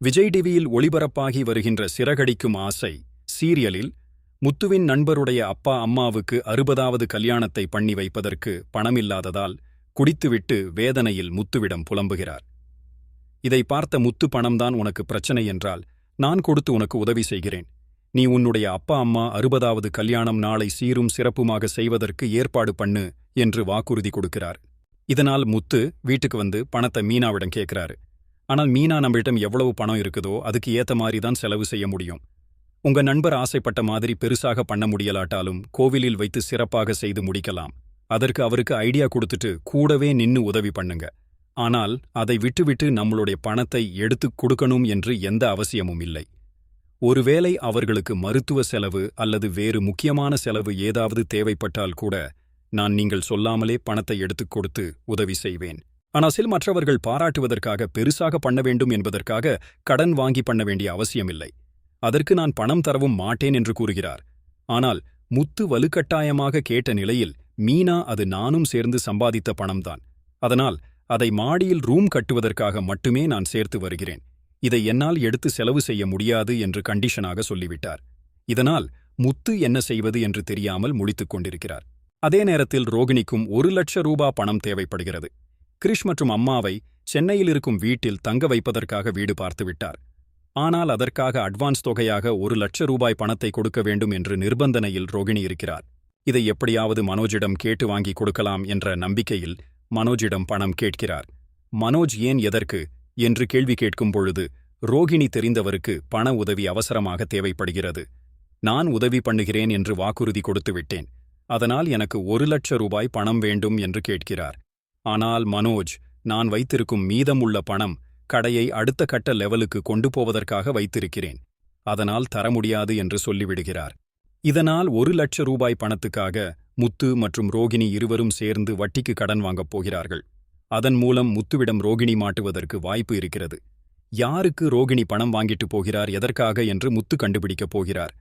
விஜய் டிவியில் ஒளிபரப்பாகி வருகின்ற சிறகடிக்கும் ஆசை சீரியலில் முத்துவின் நண்பருடைய அப்பா அம்மாவுக்கு அறுபதாவது கல்யாணத்தை பண்ணி வைப்பதற்கு பணமில்லாததால் குடித்துவிட்டு வேதனையில் முத்துவிடம் புலம்புகிறார். இதை பார்த்த முத்து பணம்தான் உனக்கு பிரச்சனை என்றால் நான் கொடுத்து உனக்கு உதவி செய்கிறேன். நீ உன்னுடைய அப்பா அம்மா அறுபதாவது கல்யாணம் நாளை சீரும் சிறப்புமாக செய்வதற்கு ஏற்பாடு பண்ணு என்று வாக்குறுதி கொடுக்கிறார். இதனால் முத்து வீட்டுக்கு வந்து பணத்தை மீனாவிடம் கேட்கிறாரு. ஆனால் மீனா நம்மிடம் எவ்வளவு பணம் இருக்குதோ அதுக்கு ஏத்த மாதிரி தான் செலவு செய்ய முடியும். உங்க நண்பர் ஆசைப்பட்ட மாதிரி பெருசாக பண்ண முடியலாட்டாலும் கோவிலில் வைத்து சிறப்பாக செய்து முடிக்கலாம். அதற்கு அவருக்கு ஐடியா கொடுத்துட்டு கூடவே நின்னு உதவி பண்ணுங்க. ஆனால் அதை விட்டுவிட்டு நம்மளுடைய பணத்தை எடுத்துக் கொடுக்கணும் என்று எந்த அவசியமும் இல்லை. ஒருவேளை அவர்களுக்கு மருத்துவ செலவு அல்லது வேறு முக்கியமான செலவு ஏதாவது தேவைப்பட்டால் கூட நான் நீங்கள் சொல்லாமலே பணத்தை எடுத்துக் கொடுத்து உதவி செய்வேன். ஆனால் சில மற்றவர்கள் பாராட்டுவதற்காக பெருசாக பண்ண வேண்டும் என்பதற்காக கடன் வாங்கி பண்ண வேண்டிய அவசியமில்லை. அதற்கு நான் பணம் தரவும் மாட்டேன் என்று கூறுகிறார். ஆனால் முத்து வலுக்கட்டாயமாக கேட்ட நிலையில் மீனா அது நானும் சேர்ந்து சம்பாதித்த பணம்தான். அதனால் அதை மாடியில் ரூம் கட்டுவதற்காக மட்டுமே நான் சேர்த்து வருகிறேன். இதை என்னால் எடுத்து செலவு செய்ய முடியாது என்று கண்டிஷனாக சொல்லிவிட்டார். இதனால் முத்து என்ன செய்வது என்று தெரியாமல் முழித்துக் கொண்டிருக்கிறார். அதே நேரத்தில் ரோகிணிக்கும் ஒரு லட்ச ரூபா பணம் தேவைப்படுகிறது. கிரிஷ் மற்றும் அம்மாவை சென்னையில் இருக்கும் வீட்டில் தங்க வைப்பதற்காக வீடு பார்த்துவிட்டார் ஆனால் அதற்காக அட்வான்ஸ் தொகையாக ஒரு லட்ச ரூபாய் பணத்தை கொடுக்க வேண்டும் என்று நிர்பந்தனையில் ரோகிணி இருக்கிறார். இதை எப்படியாவது மனோஜிடம் கேட்டு வாங்கி கொடுக்கலாம் என்ற நம்பிக்கையில் மனோஜிடம் பணம் கேட்கிறார். மனோஜ் ஏன் எதற்கு? என்று கேள்வி கேட்கும் பொழுது ரோகிணி தெரிந்தவருக்கு பண உதவி அவசரமாக தேவைப்படுகிறது. நான் உதவி பண்ணுகிறேன் என்று வாக்குறுதி கொடுத்து விட்டேன். அதனால் எனக்கு ஒரு லட்ச ரூபாய் பணம் வேண்டும் என்று கேட்கிறார். ஆனால் மனோஜ் நான் வைத்திருக்கும் மீதமுள்ள பணம் கடையை அடுத்த கட்ட லெவலுக்கு கொண்டு போவதற்காக வைத்திருக்கிறேன். அதனால் தர முடியாது என்று சொல்லிவிடுகிறார். இதனால் ஒரு லட்ச ரூபாய் பணத்துக்காக முத்து மற்றும் ரோகிணி இருவரும் சேர்ந்து வட்டிக்கு கடன் வாங்கப் போகிறார்கள். அதன் மூலம் முத்துவிடம் ரோகிணி மாட்டுவதற்கு வாய்ப்பு இருக்கிறது. யாருக்கு ரோகிணி பணம் வாங்கிட்டு போகிறார் எதற்காக என்று முத்து கண்டுபிடிக்கப் போகிறார்.